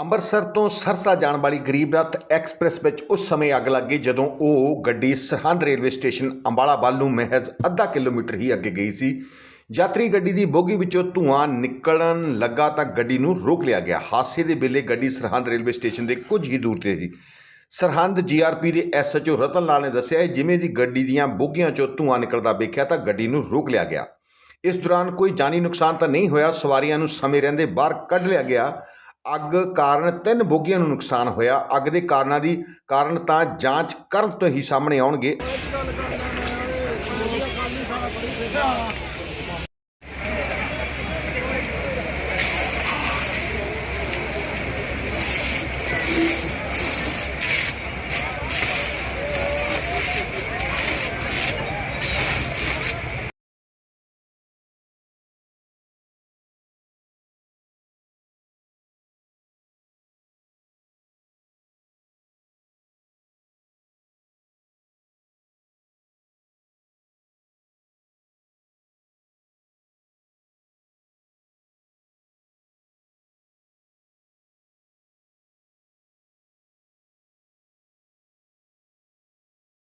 ਅੰਮ੍ਰਿਤਸਰ ਤੋਂ ਸਰਸਾ ਜਾਣ ਵਾਲੀ ਗਰੀਬ ਰੱਥ ਐਕਸਪ੍ਰੈਸ ਵਿੱਚ ਉਸ ਸਮੇਂ ਅੱਗ ਲੱਗ ਗਈ ਜਦੋਂ ਉਹ ਗੱਡੀ ਸਰਹੰਦ ਰੇਲਵੇ ਸਟੇਸ਼ਨ ਅੰਬਾਲਾ ਵੱਲ ਨੂੰ ਮਹਿਜ਼ ਅੱਧਾ ਕਿਲੋਮੀਟਰ ਹੀ ਅੱਗੇ ਗਈ ਸੀ। ਯਾਤਰੀ ਗੱਡੀ ਦੀ ਬੋਗੀ ਵਿੱਚੋਂ ਧੂਆਂ ਨਿਕਲਣ ਲੱਗਾ ਤਾਂ ਗੱਡੀ ਨੂੰ ਰੋਕ ਲਿਆ ਗਿਆ। ਹਾਦਸੇ ਦੇ ਵੇਲੇ ਗੱਡੀ ਸਰਹੰਦ ਰੇਲਵੇ ਸਟੇਸ਼ਨ ਦੇ ਕੁਝ ਹੀ ਦੂਰ ਤੇ ਸੀ। ਸਰਹੰਦ ਜੀਆਰਪੀ ਦੇ ਐਸਐਚਓ ਰਤਨ ਲਾਲ ਨੇ ਦੱਸਿਆ ਜਿਵੇਂ ਦੀ ਗੱਡੀ ਦੀਆਂ ਬੋਗੀਆਂ 'ਚੋਂ ਧੂਆਂ ਨਿਕਲਦਾ ਵੇਖਿਆ ਤਾਂ ਗੱਡੀ ਨੂੰ ਰੋਕ ਲਿਆ ਗਿਆ। ਇਸ ਦੌਰਾਨ ਕੋਈ ਜਾਨੀ ਨੁਕਸਾਨ ਤਾਂ ਨਹੀਂ ਹੋਇਆ। ਸਵਾਰੀਆਂ ਨੂੰ ਸਮੇਂ ਰਹਿੰਦੇ ਬਾਹਰ ਕੱਢ ਲਿਆ ਗਿਆ। ਅੱਗ ਕਾਰਨ ਤਿੰਨ ਬੋਗੀਆਂ ਨੂੰ ਨੁਕਸਾਨ ਹੋਇਆ। ਅੱਗ ਦੇ ਕਾਰਨਾਂ ਦੀ ਕਾਰਨ ਤਾਂ ਜਾਂਚ ਕਰਨ ਤੋਂ ਹੀ ਸਾਹਮਣੇ ਆਉਣਗੇ।